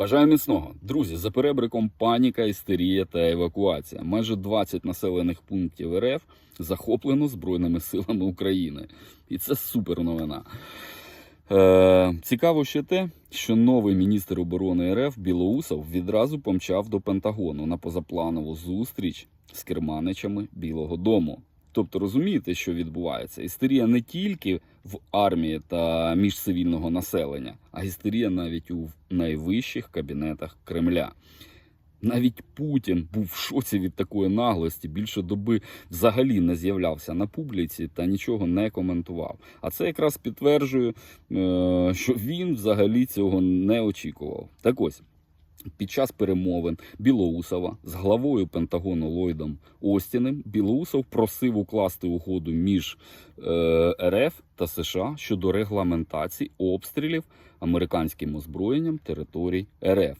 Бажаю міцного. Друзі, за перебриком паніка, істерія та евакуація. Майже 20 населених пунктів РФ захоплено Збройними силами України. І це супер новина. Е, цікаво ще те, що новий міністр оборони РФ Білоусов відразу помчав до Пентагону на позапланову зустріч з керманичами Білого Дому. Тобто розумієте, що відбувається? Істерія не тільки в армії та між цивільного населення, а істерія навіть у найвищих кабінетах Кремля. Навіть Путін був в шоці від такої наглості. Більше доби взагалі не з'являвся на публіці та нічого не коментував. А це якраз підтверджує, е, що він взагалі цього не очікував. Так ось. Під час перемовин Білоусова з главою Пентагону Ллойдом Остіним Білоусов просив укласти угоду між е, РФ та США щодо регламентації обстрілів американським озброєнням територій РФ.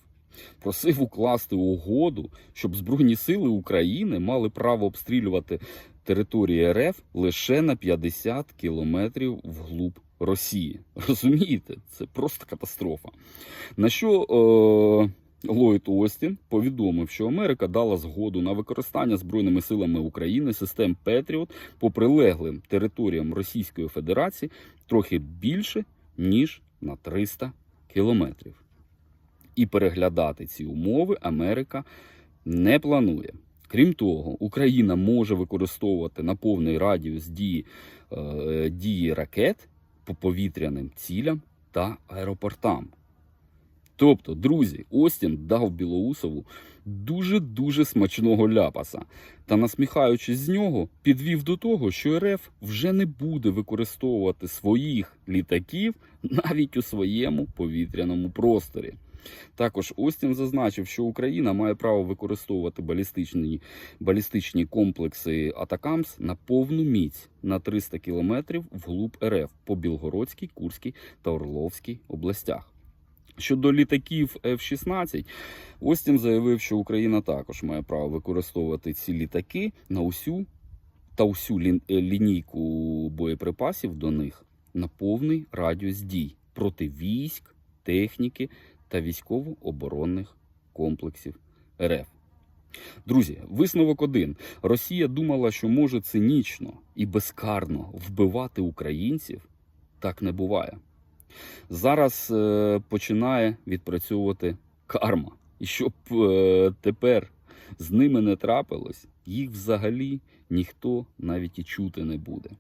Просив укласти угоду, щоб Збройні сили України мали право обстрілювати території РФ лише на 50 кілометрів вглуб Росії. Розумієте, це просто катастрофа. На що е, Ллойд Остін повідомив, що Америка дала згоду на використання Збройними силами України систем Петріот по прилеглим територіям Російської Федерації трохи більше, ніж на 300 кілометрів. І переглядати ці умови Америка не планує. Крім того, Україна може використовувати на повний радіус дії, е, дії ракет по повітряним цілям та аеропортам. Тобто, друзі, Остін дав Білоусову дуже-дуже смачного ляпаса та, насміхаючись з нього, підвів до того, що РФ вже не буде використовувати своїх літаків навіть у своєму повітряному просторі. Також Остін зазначив, що Україна має право використовувати балістичні, балістичні комплекси Атакамс на повну міць на 300 кілометрів вглуб РФ по Білгородській, Курській та Орловській областях. Щодо літаків F-16, Остін заявив, що Україна також має право використовувати ці літаки на усю та усю лін- е, лінійку боєприпасів до них на повний радіус дій проти військ, техніки та військово-оборонних комплексів РФ. Друзі, висновок один: Росія думала, що може цинічно і безкарно вбивати українців. Так не буває. Зараз е, починає відпрацьовувати карма. І щоб е, тепер з ними не трапилось, їх взагалі ніхто навіть і чути не буде.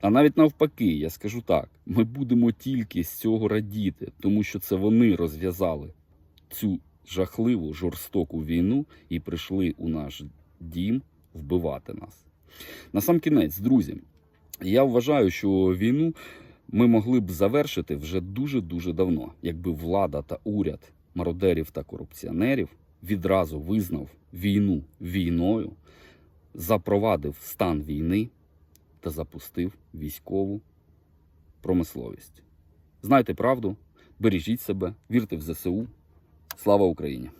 А навіть навпаки, я скажу так: ми будемо тільки з цього радіти, тому що це вони розв'язали цю жахливу жорстоку війну і прийшли у наш дім вбивати нас. На сам кінець, друзі, я вважаю, що війну ми могли б завершити вже дуже-дуже давно, якби влада та уряд мародерів та корупціонерів відразу визнав війну війною, запровадив стан війни та запустив військову промисловість. Знайте правду, бережіть себе, вірте в ЗСУ. Слава Україні!